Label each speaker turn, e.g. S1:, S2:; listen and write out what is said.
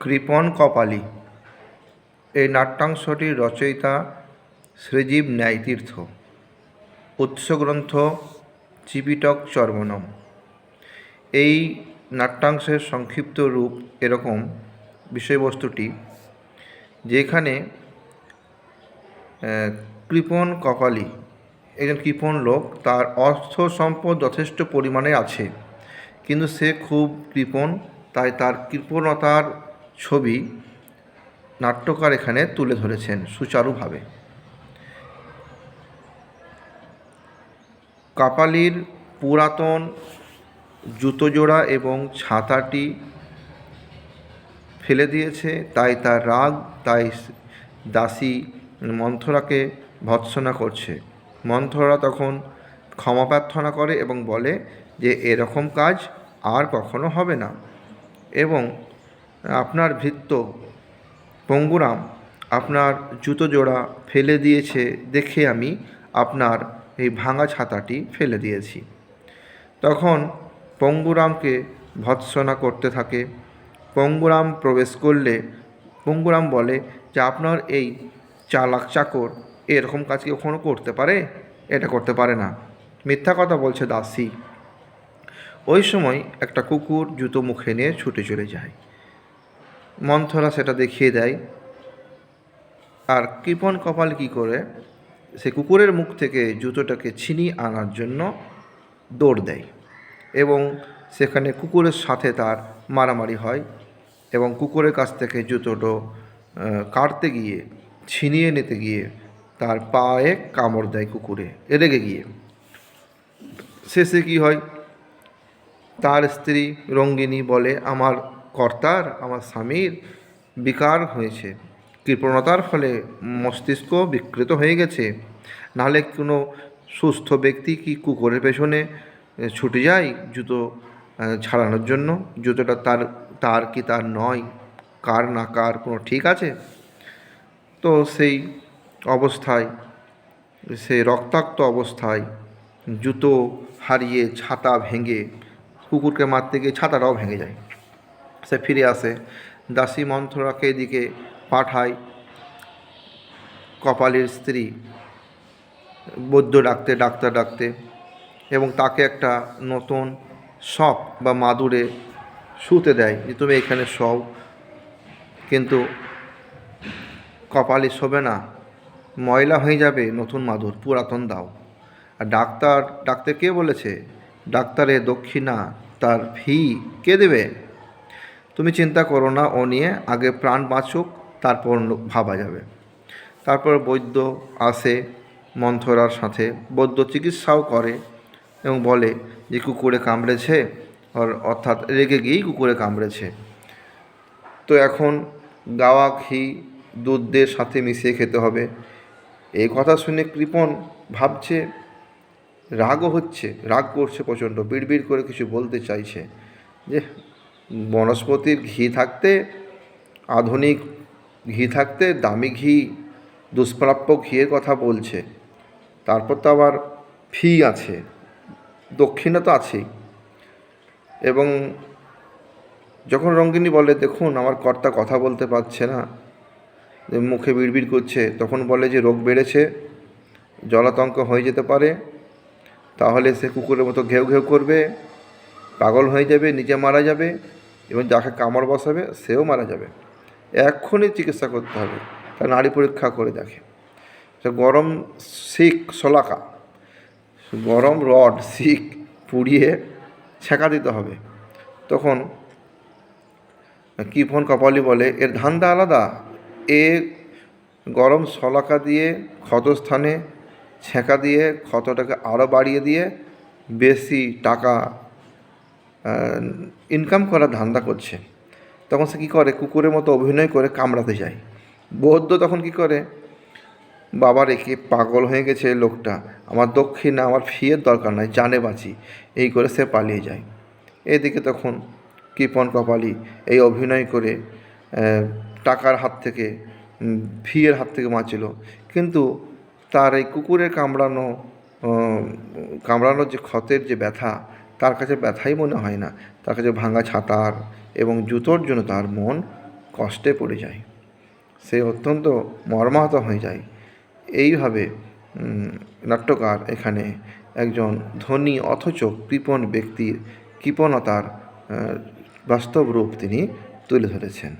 S1: কৃপণ কপালী। এই নাট্যাংশটির রচয়িতা শ্রীজীব ন্যায়তীর্থ। উৎসগ্রন্থ চিপিটক চর্বণম এই নাট্যাংশের সংক্ষিপ্ত রূপ এরকম বিষয়বস্তুটি, যেখানে কৃপণ কপালী একজন কৃপণ লোক, তার অর্থ সম্পদ যথেষ্ট পরিমাণে আছে, কিন্তু সে খুব কৃপণ তাই তার কৃপণতার ছবি নাট্যকার এখানে তুলে ধরেছেন সুচারুভাবে। কাপালির পুরাতন জুতোজোড়া এবং ছাতাটি ফেলে দিয়েছে, তাই তার রাগ, তাই দাসী মন্থরাকে ভৎসনা করছে। মন্থরা তখন ক্ষমা প্রার্থনা করে এবং বলে যে, এরকম কাজ আর কখনো হবে না। এবং আপনার ভৃত্য পঙ্গুরাম আপনার জুতো জোড়া ফেলে দিয়েছে দেখে আমি আপনার এই ভাঙা ছাতাটি ফেলে দিয়েছি। তখন পঙ্গুরামকে ভৎসনা করতে থাকে। পঙ্গুরাম প্রবেশ করলে পঙ্গুরাম বলে যে আপনার এই চালাক চাকর এরকম কাজ কি কখনো করতে পারে? এটা করতে পারে না। মিথ্যা কথা বলছে দাসী। ওই সময় একটা কুকুর জুতো মুখে নিয়ে ছুটে চলে যায়। মন্থরা সেটা দেখিয়ে দেয়। আর কৃপণ কপাল কি করে? সে কুকুরের মুখ থেকে জুতোটাকে ছিনিয়ে আনার জন্য দৌড় দেয় এবং সেখানে কুকুরের সাথে তার মারামারি হয় এবং কুকুরের কাছ থেকে জুতোটো কাটতে গিয়ে, ছিনিয়ে নিতে গিয়ে তার পায়ে কামড় দেয় কুকুরে, রেগে গিয়ে। শেষে কি হয়? তার স্ত্রী রঙ্গিনী বলে, আমার কর্তার, আমার স্বামীর বিকার হয়েছে। কৃপণতার ফলে মস্তিষ্ক বিকৃত হয়ে গেছে। নাহলে কোনো সুস্থ ব্যক্তি কি কুকুরের পেছনে ছুটে যায় জুতো ছাড়ানোর জন্য? জুতোটা তার তার কি তার নয়? কার না কার কোনো ঠিক আছে? তো সেই অবস্থায় সে রক্তাক্ত অবস্থায় জুতো হারিয়ে ছাতা ভেঙে কুকুরকে মারতে গিয়ে ছাতাটাও ভেঙে যায়। সে ফিরে আসে। দাসী মন্থরাকে এদিকে পাঠায় কপালের স্ত্রী, বৌদ্ধ ডাকতে, ডাক্তার ডাকতে এবং তাকে একটা নতুন শপ বা মাদুরে শুতে দেয় যে, তুমি এখানে শও। কিন্তু কপালে শোবে না। ময়লা হয়ে যাবে নতুন মাদুর, পুরাতন দাও। আর ডাক্তার ডাক্তার কে বলেছে? ডাক্তারের দক্ষিণা, তার ফি কে দেবে? তুমি চিন্তা করো না, ও নিয়ে আগে প্রাণ বাঁচুক, তারপর ভাবা যাবে। তারপর বৈদ্য আসে মন্থরার সাথে। বৈদ্য চিকিৎসাও করে এবং বলে যে কুকুরে কামড়েছে অর্থাৎ রেগে গিয়েই কুকুরে কামড়েছে। তো এখন গাওয়া ঘি দুধের সাথে মিশিয়ে খেতে হবে। এই কথা শুনে কৃপণ ভাবছে, রাগও হচ্ছে, রাগ করছে প্রচণ্ড, বিড়বিড় করে কিছু বলতে চাইছে। যে বনস্পতির ঘি থাকতে, আধুনিক ঘি থাকতে দামি ঘি দুষ্প্রাপ্য ঘিয়ের কথা বলছে। তারপর তো আবার ফি আছে, দক্ষিণা তো আছেই। এবং যখন রঙ্গিনী বলে, দেখুন, আমার কর্তা কথা বলতে পারছে না মুখে বিড়বিড় করছে, তখন বলে যে, রোগ বেড়েছে, জলাতঙ্ক হয়ে যেতে পারে, তাহলে সে কুকুরের মতো ঘেউ ঘেউ করবে, পাগল হয়ে যাবে, নিজে মারা যাবে এবং যাকে কামড় বসাবে, সেও মারা যাবে। এক্ষুনি চিকিৎসা করতে হবে। তার নাড়ি পরীক্ষা করে দেখে। গরম শিক শলাকা। গরম রড শিক পুড়িয়ে ছেঁকা দিতে হবে। তখন কিফন কপালি বলে, এর ধান্দা আলাদা। এ গরম শলাকা দিয়ে ক্ষতস্থানে ছেঁকা দিয়ে ক্ষতটাকে আরও বাড়িয়ে দিয়ে বেশি টাকা ইনকাম করার ধান্দা করছে। তখন সে কী করে? কুকুরের মতো অভিনয় করে কামড়াতে যায়। বৌদ্ধ তখন কি করে? বাবা রেখে পাগল হয়ে গেছে লোকটা। আমার দক্ষিণা, আমার ফিয়ের দরকার নাই, জানে বাঁচি। এই করে সে পালিয়ে যায়। এদিকে তখন কৃপন কপালি এই অভিনয় করে টাকার হাত থেকে ফিয়ের হাত থেকে বাঁচল। কিন্তু তার এই কুকুরের কামড়ানো কামড়ানোর যে ক্ষতের যে ব্যথা তার কাছে ব্যথাই মনে হয় না। তার কাছে ভাঙা ছাতার এবং জুতোর জন্য তার মন কষ্টে পড়ে যায়। সে অত্যন্ত মর্মাহত হয়ে যায়। এইভাবে নাট্যকার এখানে একজন ধনী অথচ কৃপণ ব্যক্তির কৃপণতার বাস্তব রূপ তিনি তুলে ধরেছেন।